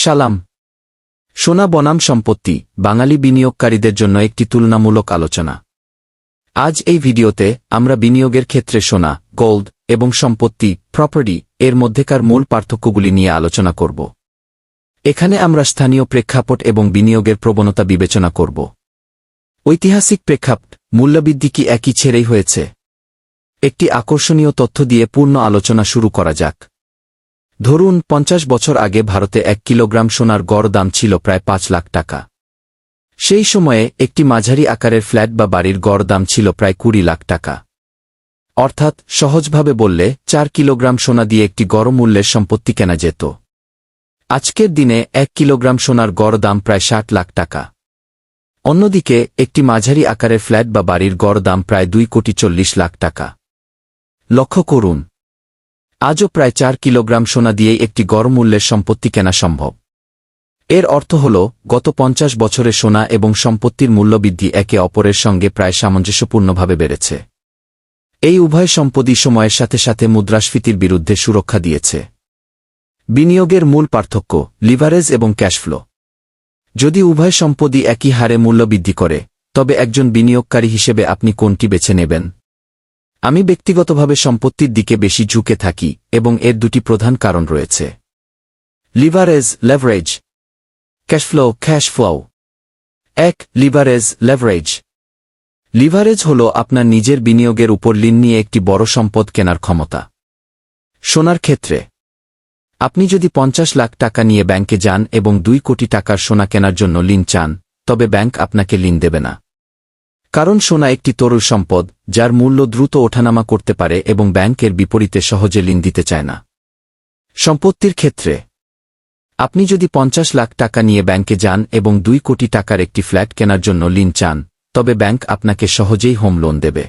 সালাম। সোনা বনাম সম্পত্তি বাঙালি বিনিয়োগকারীদের জন্য একটি তুলনামূলক আলোচনা। আজ এই ভিডিওতে আমরা বিনিয়োগের ক্ষেত্রে সোনা, গোল্ড এবং সম্পত্তি, প্রপার্টি এর মধ্যেকার মূল পার্থক্যগুলি নিয়ে আলোচনা করব। এখানে আমরা স্থানীয় প্রেক্ষাপট এবং বিনিয়োগের প্রবণতা বিবেচনা করব। ঐতিহাসিক প্রেক্ষাপট, মূল্যবৃদ্ধি কি একই ছেড়েই হয়েছে? একটি আকর্ষণীয় তথ্য দিয়ে পূর্ণ আলোচনা শুরু করা যাক। ধরুন, পঞ্চাশ বছর আগে ভারতে এক কিলোগ্রাম সোনার গড় দাম ছিল প্রায় পাঁচ লাখ টাকা। সেই সময়ে একটি মাঝারি আকারের ফ্ল্যাট বা বাড়ির গড় দাম ছিল প্রায় কুড়ি লাখ টাকা। অর্থাৎ, সহজভাবে বললে, চার কিলোগ্রাম সোনা দিয়ে একটি গড় মূল্যের সম্পত্তি কেনা যেত। আজকের দিনে এক কিলোগ্রাম সোনার গড় দাম প্রায় ষাট লাখ টাকা। অন্যদিকে, একটি মাঝারি আকারের ফ্ল্যাট বা বাড়ির গড় দাম প্রায় দুই কোটি চল্লিশ লাখ টাকা। লক্ষ্য করুন আজও প্রায় চার কিলোগ্রাম সোনা দিয়েই একটি গড় মূল্যের সম্পত্তি কেনা সম্ভব। এর অর্থ হল, গত পঞ্চাশ বছরে সোনা এবং সম্পত্তির মূল্যবৃদ্ধি একে অপরের সঙ্গে প্রায় সামঞ্জস্যপূর্ণভাবে বেড়েছে। এই উভয় সম্পদই সময়ের সাথে সাথে মুদ্রাস্ফীতির বিরুদ্ধে সুরক্ষা দিয়েছে। বিনিয়োগের মূল পার্থক্য, লিভারেজ এবং ক্যাশফ্লো যদি উভয় সম্পদই একই হারে মূল্য বৃদ্ধি করে, তবে একজন বিনিয়োগকারী হিসেবে আপনি কোনটি বেছে নেবেন? আমি ব্যক্তিগতভাবে সম্পত্তির দিকে বেশি ঝুঁকে থাকি, এবং এর দুটি প্রধান কারণ রয়েছে। Leverage leverage cash flow cash flow এক লিভারেজ লেভারেজ লিভারেজ হল আপনার নিজের বিনিয়োগের উপর লিন নিয়ে একটি বড় সম্পদ কেনার ক্ষমতা। সোনার ক্ষেত্রে। আপনি যদি পঞ্চাশ লাখ টাকা নিয়ে ব্যাংকে যান এবং দুই কোটি টাকার সোনা কেনার জন্য লিন চান, তবে ব্যাংক আপনাকে লিন দেবে না। কারণ সোনা একটি তরুণ সম্পদ, যার মূল্য দ্রুত ওঠানামা করতে পারে এবং ব্যাংকের বিপরীতে সহজে লিন দিতে চায় না। সম্পত্তির ক্ষেত্রে, আপনি যদি পঞ্চাশ লাখ টাকা নিয়ে ব্যাংকে যান এবং দুই কোটি টাকার একটি ফ্ল্যাট কেনার জন্য লিন চান, তবে ব্যাংক আপনাকে সহজেই হোম লোন দেবে।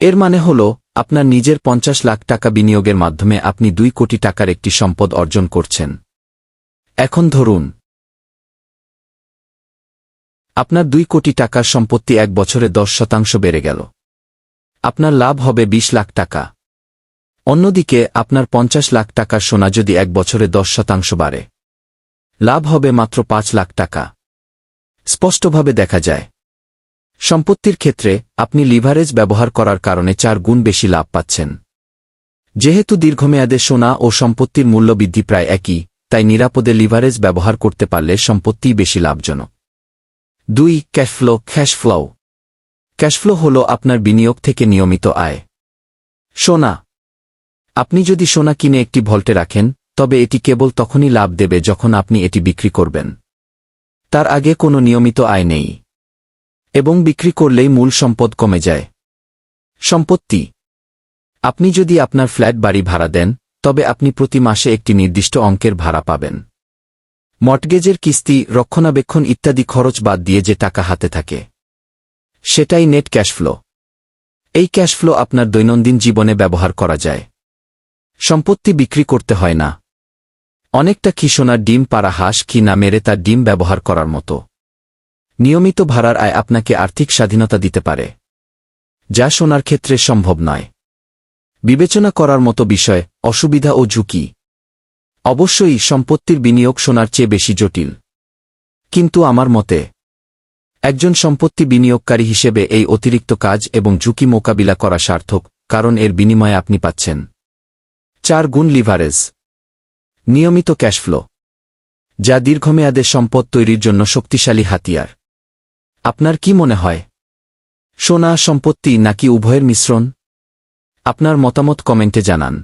এর মানে হল, আপনার নিজের পঞ্চাশ লাখ টাকা বিনিয়োগের মাধ্যমে আপনি দুই কোটি টাকার একটি সম্পদ অর্জন করছেন। এখন ধরুন আপনার দুই কোটি টাকার সম্পত্তি এক বছরে দশ শতাংশ বেড়ে গেল। আপনার লাভ হবে ২০ লাখ টাকা। অন্যদিকে, আপনার পঞ্চাশ লাখ টাকার সোনা যদি এক বছরে দশ শতাংশ বাড়ে, লাভ হবে মাত্র পাঁচ লাখ টাকা। স্পষ্টভাবে দেখা যায়, সম্পত্তির ক্ষেত্রে আপনি লিভারেজ ব্যবহার করার কারণে চার গুণ বেশি লাভ পাচ্ছেন। যেহেতু দীর্ঘমেয়াদে সোনা ও সম্পত্তির মূল্য বৃদ্ধি প্রায় একই, তাই নিরাপদে লিভারেজ ব্যবহার করতে পারলে সম্পত্তিই বেশি লাভজনক। দুই ক্যাশফ্লো ক্যাশফ্লো ক্যাশফ্লো হল আপনার বিনিয়োগ থেকে নিয়মিত আয়। সোনা। আপনি যদি সোনা কিনে একটি ভল্টে রাখেন, তবে এটি কেবল তখনই লাভ দেবে যখন আপনি এটি বিক্রি করবেন। তার আগে কোনো নিয়মিত আয় নেই। এবং বিক্রি করলেই মূল সম্পদ কমে যায়। সম্পত্তি। আপনি যদি আপনার ফ্ল্যাট বাড়ি ভাড়া দেন, তবে আপনি প্রতি মাসে একটি নির্দিষ্ট অঙ্কের ভাড়া পাবেন। মর্টগেজের কিস্তি, রক্ষণাবেক্ষণ ইত্যাদি খরচ বাদ দিয়ে যে টাকা হাতে থাকে। সেটাই নেট ক্যাশফ্লো এই ক্যাশফ্লো আপনার দৈনন্দিন জীবনে ব্যবহার করা যায়। সম্পত্তি বিক্রি করতে হয় না। অনেকটা খিসোনার ডিম, পাড়া হাঁস, কি না মেরে তার ডিম ব্যবহার করার মতো। নিয়মিত ভাড়ার আয় আপনাকে আর্থিক স্বাধীনতা দিতে পারে। যা সোনার ক্ষেত্রে সম্ভব নয়। বিবেচনা করার মতো বিষয়, অসুবিধা ও ঝুঁকি। অবশ্যই সম্পত্তির বিনিয়োগ সোনার চেয়ে বেশি জটিল। কিন্তু আমার মতে, একজন সম্পত্তি বিনিয়োগকারী হিসেবে এই অতিরিক্ত কাজ এবং ঝুঁকি মোকাবিলা করা সার্থক, কারণ এর বিনিময়ে আপনি পাচ্ছেন। চার গুণ লিভারেজ। নিয়মিত ক্যাশফ্লো যা দীর্ঘমেয়াদে সম্পদ তৈরির জন্য শক্তিশালী হাতিয়ার। আপনার কি মনে হয়? সোনা সম্পত্তি নাকি উভয়ের মিশ্রণ? আপনার মতামত কমেন্টে জানান।